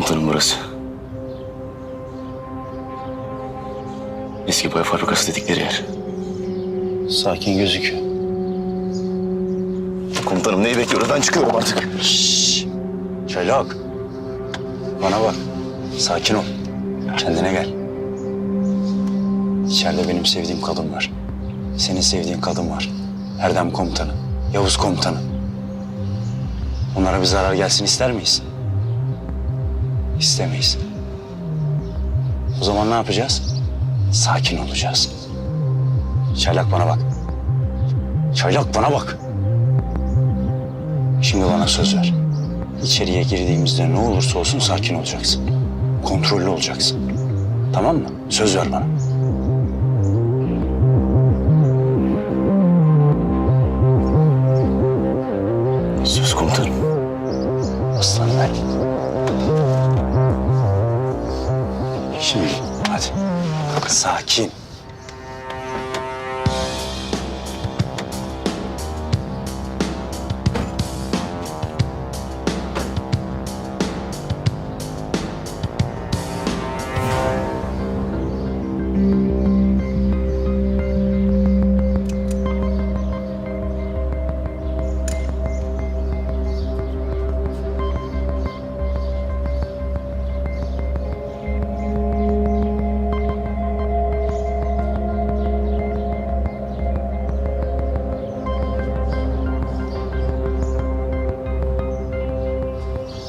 Komutanım burası. Eski boya fabrikası dedikleri yer. Sakin gözüküyor. Komutanım neyi bekliyoruz? Ben çıkıyorum artık. Çolak. Bana bak. Sakin ol. Kendine gel. İçeride benim sevdiğim kadın var. Senin sevdiğin kadın var. Erdem komutanı. Yavuz komutanı. Onlara bir zarar gelsin ister miyiz? İstemeyiz. O zaman ne yapacağız? Sakin olacağız. Çaylak bana bak. Çaylak bana bak. Şimdi bana söz ver. İçeriye girdiğimizde ne olursa olsun sakin olacaksın. Kontrollü olacaksın. Tamam mı? Söz ver bana.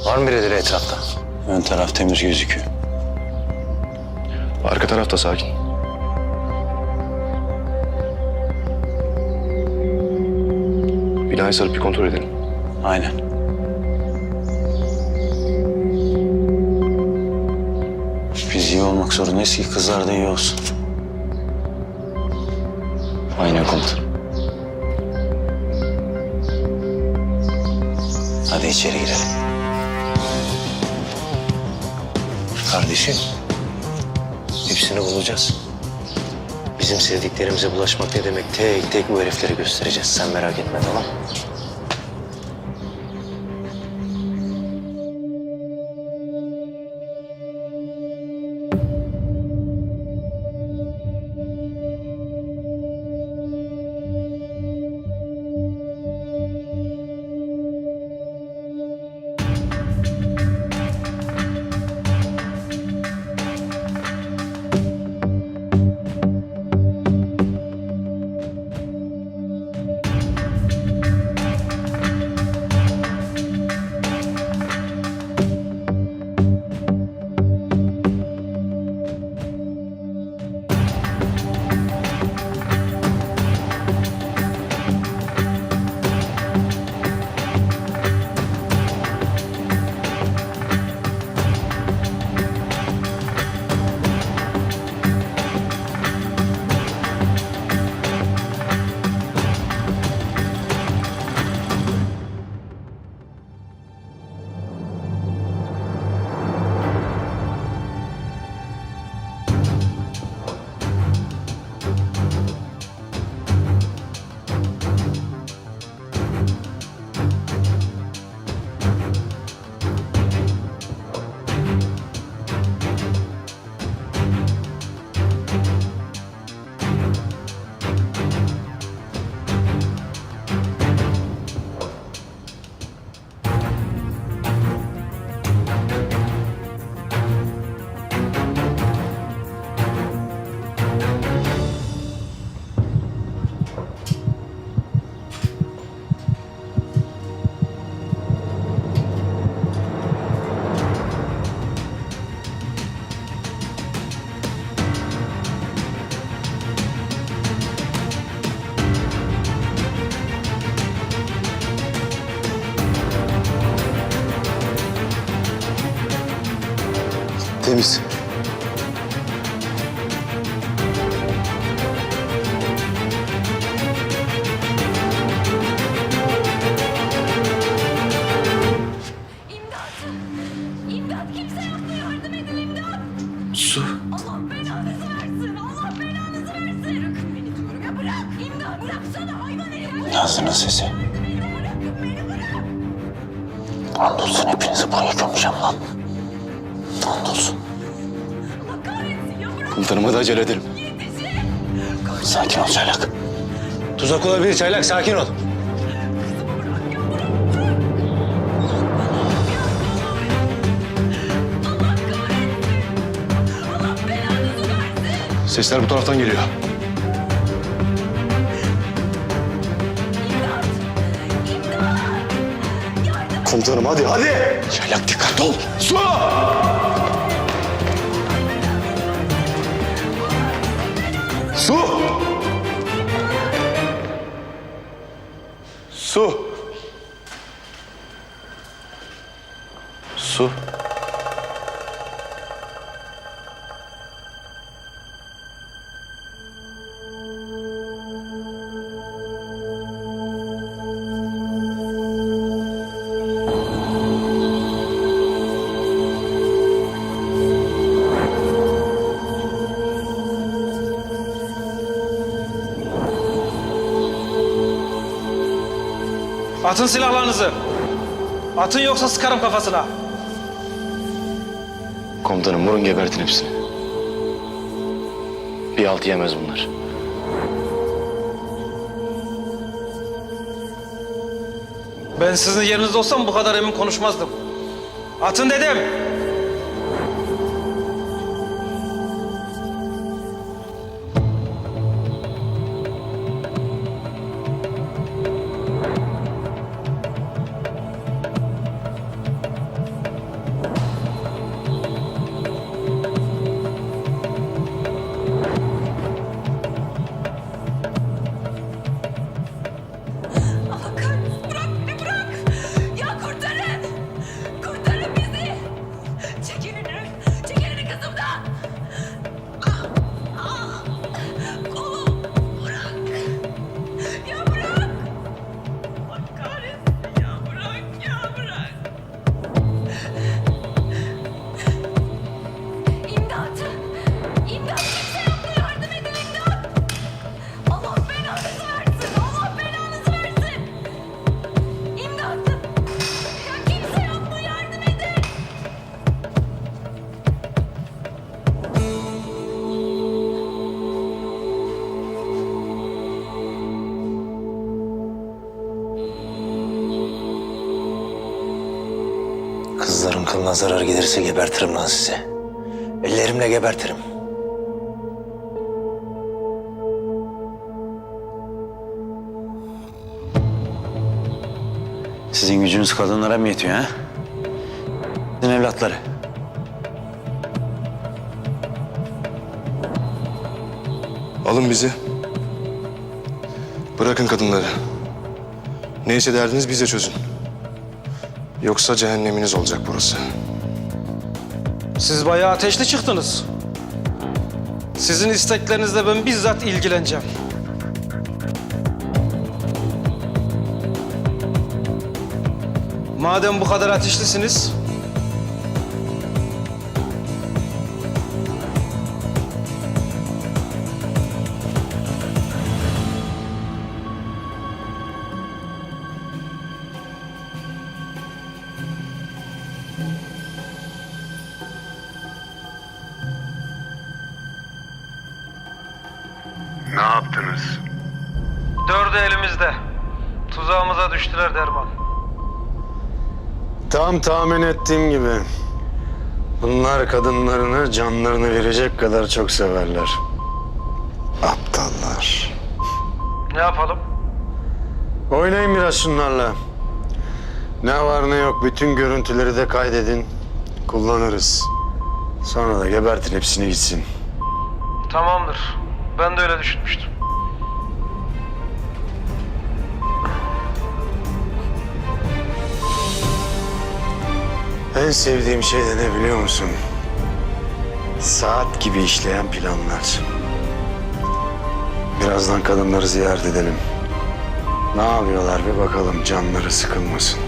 Var mı birileri etrafta? Ön taraf temiz gözüküyor. Arka tarafta sakin. Binayı sarıp bir kontrol edelim. Aynen. Biz iyi olmak zorundayız ki kızlar da iyi olsun. Aynen komutanım. Hadi içeri girelim. Kardeşim. Hepsini bulacağız. Bizim sevdiklerimize bulaşmak ne demek tek tek bu heriflere göstereceğiz. Sen merak etme tamam acele edelim. Sakin ol Çaylak. Tuzak olabilir çaylak sakin ol. Sesler bu taraftan geliyor. Komutanım hadi hadi. Çaylak dikkatli ol. Su! Su! Su. Atın silahlarınızı. Atın yoksa sıkarım kafasına. Komutanım vurun gebertin hepsini. Bir altı yemez bunlar. Ben sizin yerinizde olsam bu kadar emin konuşmazdım. Atın dedim. Kılına zarar gelirse gebertirim lan sizi. Ellerimle gebertirim. Sizin gücünüz kadınlara mı yetiyor ha? Sizin evlatları. Alın bizi. Bırakın kadınları. Neyse derdiniz bize çözün. Yoksa cehenneminiz olacak burası. Siz bayağı ateşli çıktınız. Sizin isteklerinizle ben bizzat ilgileneceğim. Madem bu kadar ateşlisiniz, Ne yaptınız? dördü elimizde. Tuzağımıza düştüler derman. Tam tahmin ettiğim gibi. Bunlar kadınlarını canlarını verecek kadar çok severler. Aptallar. Ne yapalım? Oynayın biraz şunlarla. Ne var ne yok bütün görüntüleri de kaydedin. Kullanırız. Sonra da gebertin hepsini gitsin. Tamamdır. Ben de öyle düşünmüştüm. En sevdiğim şey de ne biliyor musun? Saat gibi işleyen planlar. Birazdan kadınları ziyaret edelim. Ne yapıyorlar bir bakalım canları sıkılmasın.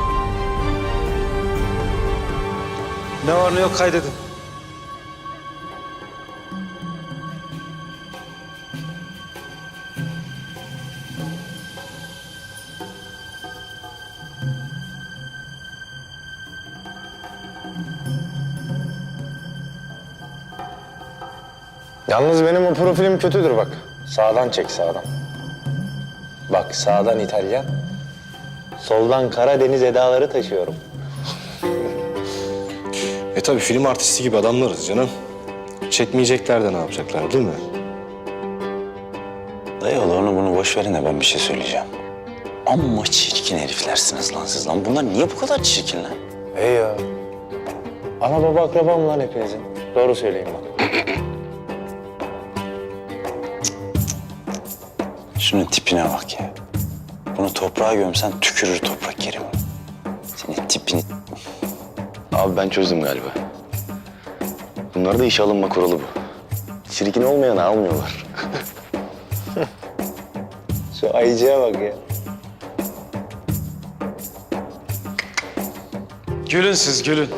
Ne var ne yok kaydedin. Yalnız benim o profilim kötüdür bak. Sağdan çek sağdan. Bak sağdan İtalyan. Soldan Karadeniz edaları taşıyorum. E tabii film artisti gibi adamlarız canım. Çekmeyecekler de ne yapacaklar değil mi? Dayı oğlu onu bunu boş verin de ben bir şey söyleyeceğim. Amma çirkin heriflersiniz lan siz lan. Bunlar niye bu kadar çirkin lan? Hey ya. Ana baba akrabam lan hepinizin. Doğru söyleyin bak. Şunun tipine bak ya. Bunu toprağa gömsen tükürür toprak yeri bunu. Senin tipini... Abi ben çözdüm galiba. Bunlar da işe alınma kuralı bu. Çirkin olmayanı almıyorlar. Şu ayıcıya bak ya. Gülün siz gülün.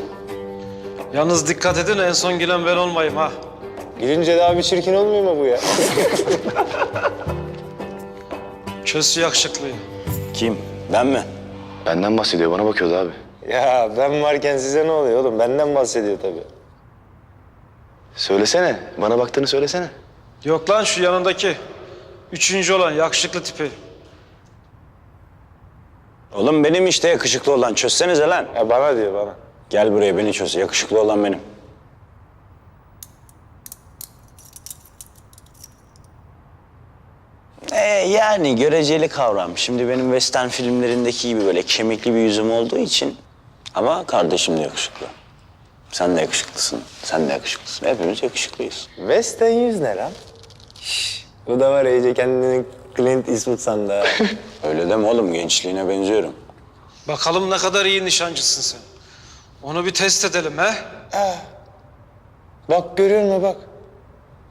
Yalnız dikkat edin en son gülen ben olmayayım ha. Gülünce daha bir çirkin olmuyor mu bu ya? Çöz şu yakışıklıyı. Kim? Ben mi? Benden bahsediyor bana bakıyordu abi. ya ben varken size ne oluyor oğlum? Benden bahsediyor tabii. Söylesene. Bana baktığını söylesene. Yok lan şu yanındaki. Üçüncü olan yakışıklı tipi. Oğlum benim işte yakışıklı olan. Çözsenize lan. Ya bana diyor bana. Gel buraya beni çöz. Yakışıklı olan benim. Ee, yani göreceli kavram. Şimdi benim western filmlerindeki gibi böyle kemikli bir yüzüm olduğu için... Ama kardeşim de yakışıklı. Sen de yakışıklısın. Sen de yakışıklısın. Hepimiz yakışıklıyız. Western yüz ne lan? Şş, bu da var iyice kendini Clint Eastwood sandı ha. Öyle deme oğlum. Gençliğine benziyorum. Bakalım ne kadar iyi nişancısın sen. Onu bir test edelim he. bak görüyor musun bak.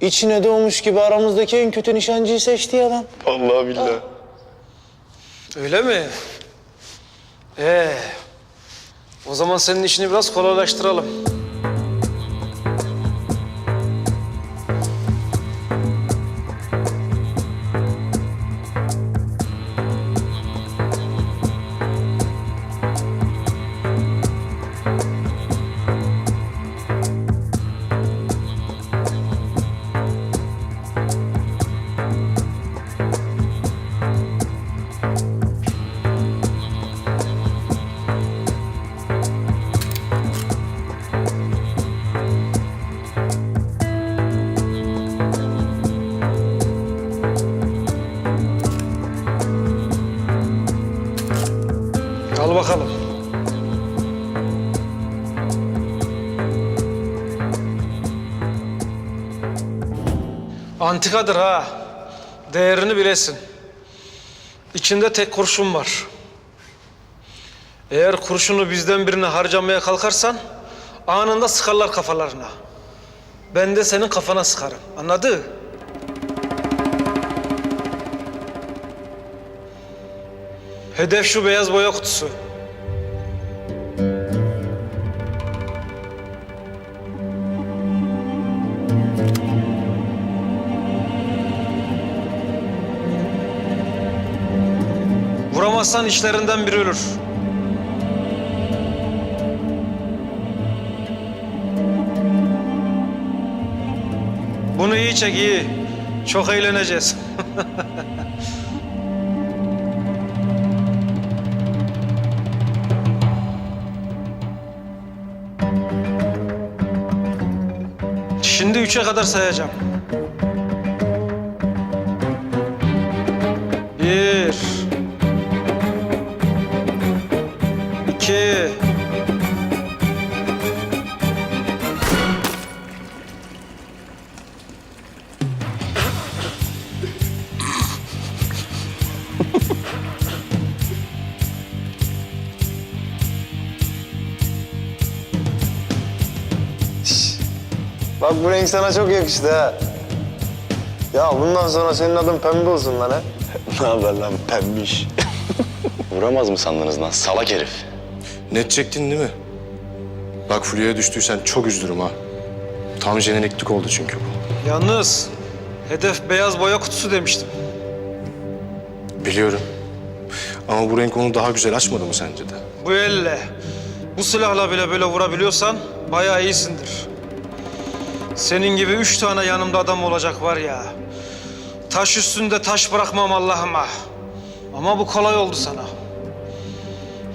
İçine doğmuş gibi aramızdaki en kötü nişancıyı seçti ya adam. Vallahi billahi. Öyle mi? Ee, o zaman senin işini biraz kolaylaştıralım. Antikadır ha. Değerini bilesin. İçinde tek kurşun var. Eğer kurşunu bizden birine harcamaya kalkarsan anında sıkarlar kafalarına. Ben de senin kafana sıkarım. Anladı? Hedef şu beyaz boya kutusu. Vuramazsan işlerinden biri ölür. Bunu iyi çek iyi. Çok eğleneceğiz. Şimdi üçe kadar sayacağım. Bir. Bu renk sana çok yakıştı ha. Ya bundan sonra senin adın pembe olsun lan ha. ne haber lan pembiş? Vuramaz mı sandınız lan salak herif? Net çektin değil mi? Bak Fulya'ya düştüysen çok üzülürüm ha. Tam jeneriklik oldu çünkü bu. Yalnız hedef beyaz boya kutusu demiştim. Biliyorum. Ama bu renk onu daha güzel açmadı mı sence de? Bu elle, bu silahla bile böyle vurabiliyorsan bayağı iyisindir. Senin gibi üç tane yanımda adam olacak var ya. Taş üstünde taş bırakmam Allah'ıma. Ama bu kolay oldu sana.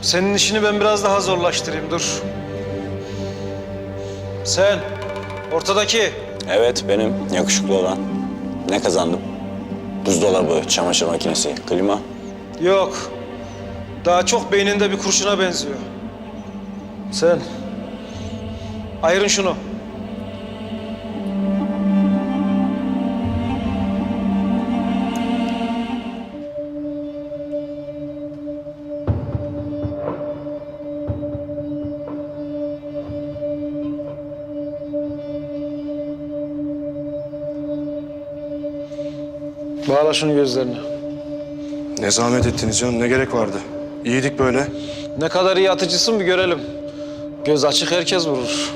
Senin işini ben biraz daha zorlaştırayım dur. Sen ortadaki Evet benim yakışıklı olan. Ne kazandım? Buzdolabı, çamaşır makinesi, klima. yok. Daha çok beyninde bir kurşuna benziyor. Sen ayırın şunu. Bağla şunu gözlerine. Ne zahmet ettiniz canım ne gerek vardı? İyiydik böyle. Ne kadar iyi atıcısın bir görelim. Göz açık herkes vurur.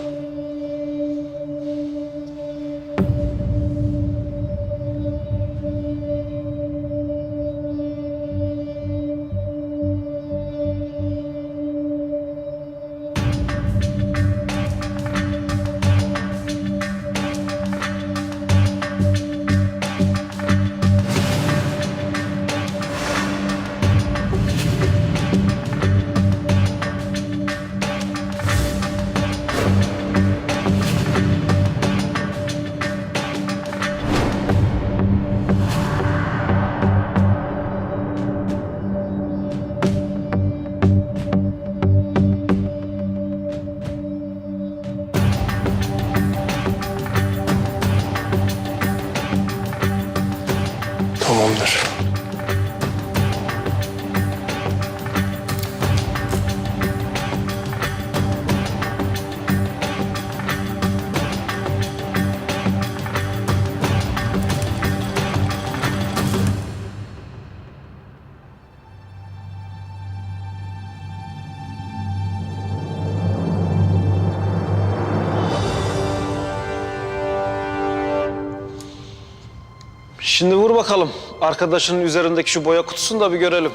Şimdi vur bakalım. Arkadaşının üzerindeki şu boya kutusunu da bir görelim.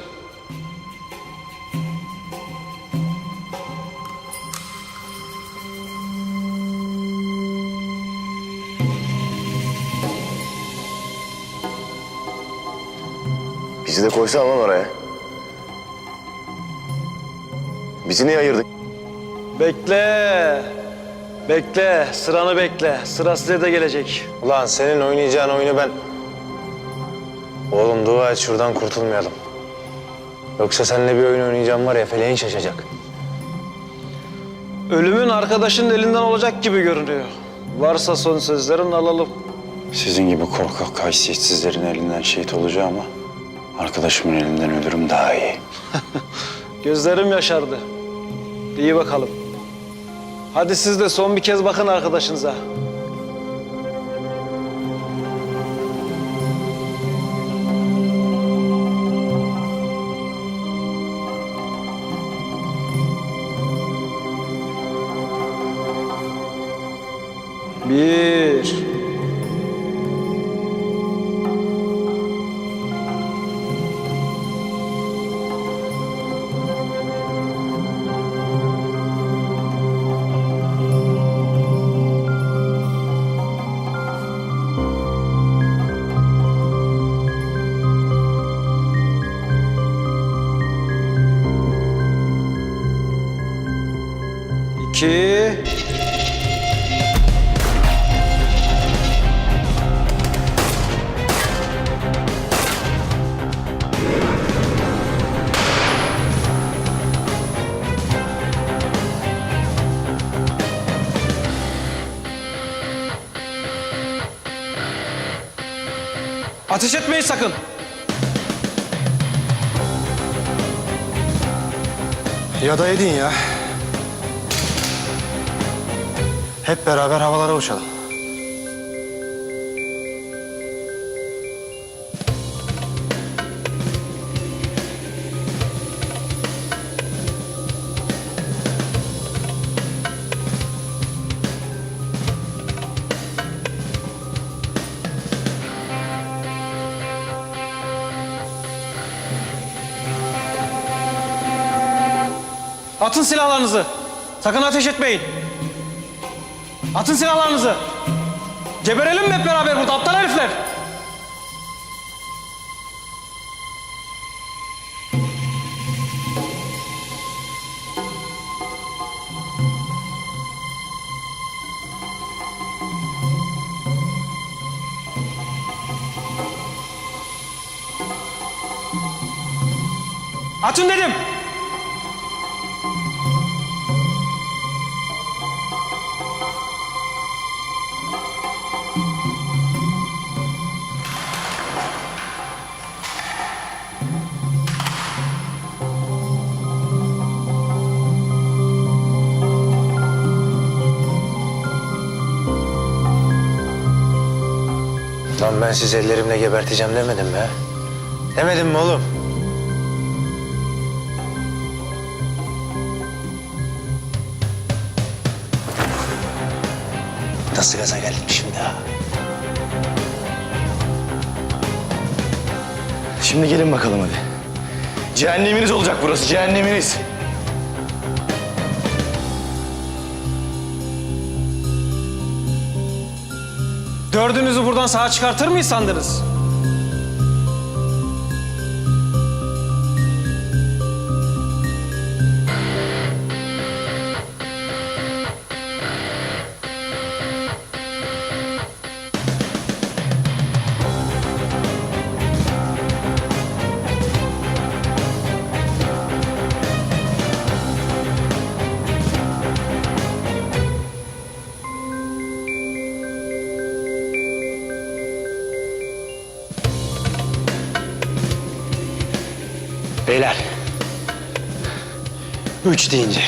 Bizi de koysan lan oraya. Bizi niye ayırdın? Bekle. Bekle. Sıranı bekle. Sıra size de gelecek. Ulan senin oynayacağın oyunu ben... Oğlum dua et şuradan kurtulmayalım. Yoksa seninle bir oyun oynayacağım var ya feleğin şaşacak. Ölümün arkadaşının elinden olacak gibi görünüyor. Varsa son sözlerin alalım. Sizin gibi korkak haysiyetsizlerin elinden şehit olacağım ama... ...arkadaşımın elinden ölürüm daha iyi. Gözlerim yaşardı. İyi bakalım. Hadi siz de son bir kez bakın arkadaşınıza. Ya da edin ya. Hep beraber havalara uçalım. Atın silahlarınızı. Sakın ateş etmeyin. Atın silahlarınızı. Geberelim mi hep beraber burada aptal herifler? Açın dedim. Ben sizi ellerimle geberteceğim demedim mi? Demedim mi oğlum? Nasıl gaza geldim şimdi ha? Şimdi gelin bakalım hadi. Cehenneminiz olacak burası, cehenneminiz. Dördünüzü buradan sağa çıkartır mıyız sandınız? Üç deyince.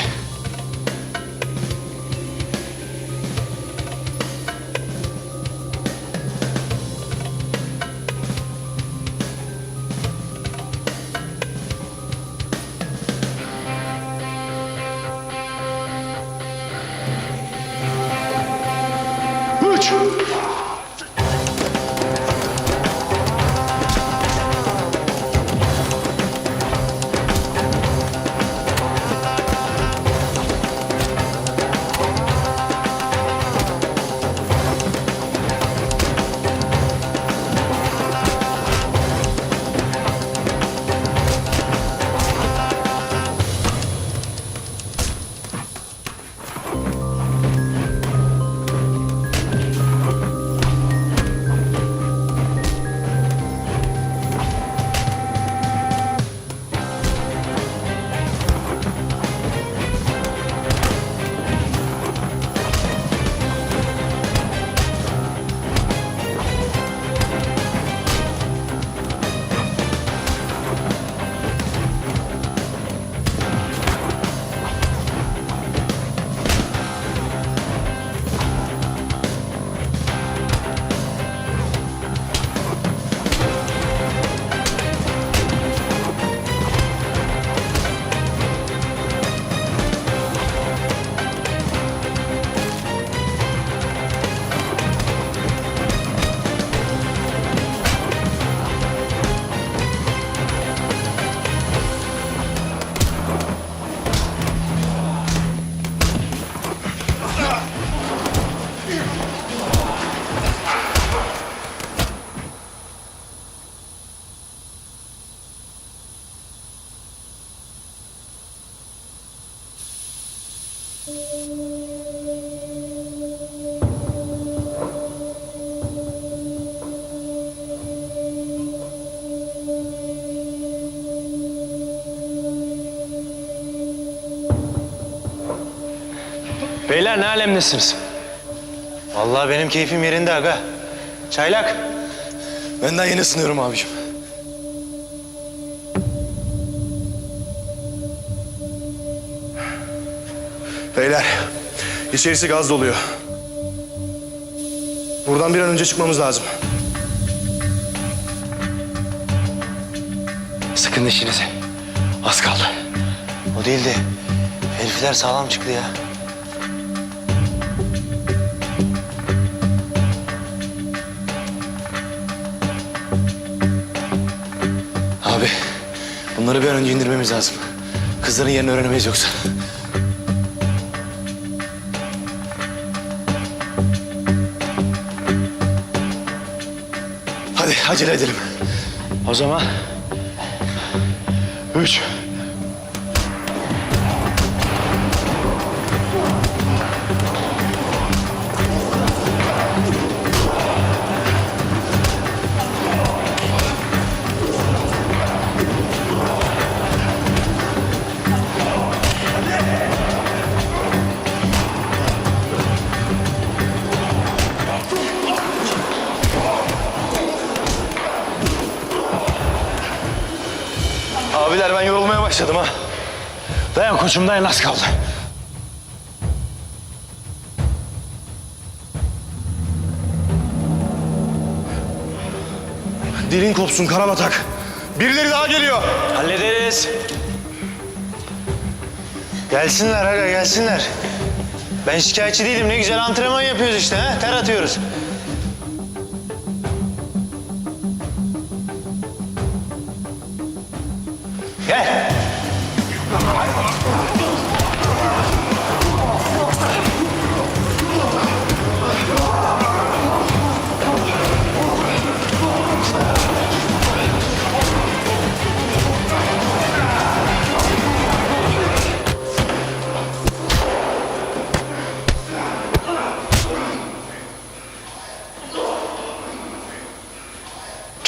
Beyler ne alemdesiniz? Vallahi benim keyfim yerinde aga. Çaylak. Benden yeni ısınıyorum abicim. Beyler, içerisi gaz doluyor. Buradan bir an önce çıkmamız lazım. Sıkın dişinizi. Az kaldı. O değil de herifler sağlam çıktı ya. Bunları bir an önce indirmemiz lazım. Kızların yerini öğrenemeyiz yoksa. Hadi acele edelim. O zaman... Üç, başladım ha. dayan koçum dayan az kaldı. Dilin kopsun karabatak. Birileri daha geliyor. Hallederiz. Gelsinler aga gelsinler. Ben şikayetçi değilim. Ne güzel antrenman yapıyoruz işte. ha? Ter atıyoruz.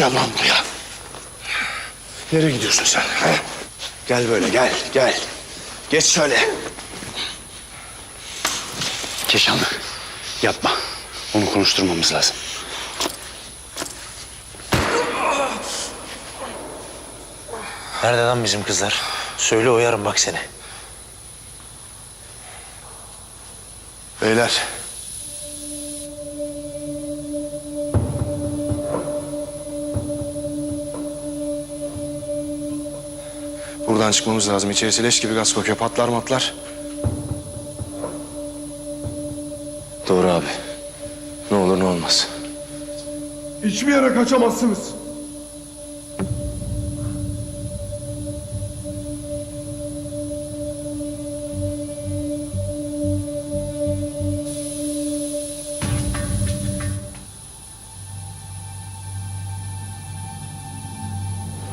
Gel lan buraya. Nereye gidiyorsun sen? ha? Gel böyle gel gel. Geç şöyle. Keşan yapma. Onu konuşturmamız lazım. Nerede lan bizim kızlar? Söyle oyarım bak seni. Beyler. Buradan çıkmamız lazım. İçerisi leş gibi gaz kokuyor. Patlar matlar. Doğru abi. Ne olur ne olmaz. Hiçbir yere kaçamazsınız.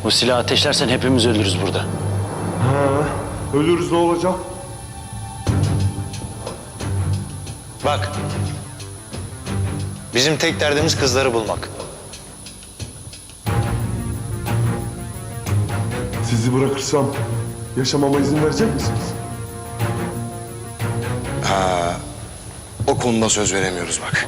O silahı ateşlersen hepimiz ölürüz burada. Ölürüz ne olacak? Bak. Bizim tek derdimiz kızları bulmak. Sizi bırakırsam yaşamama izin verecek misiniz? O konuda söz veremiyoruz bak.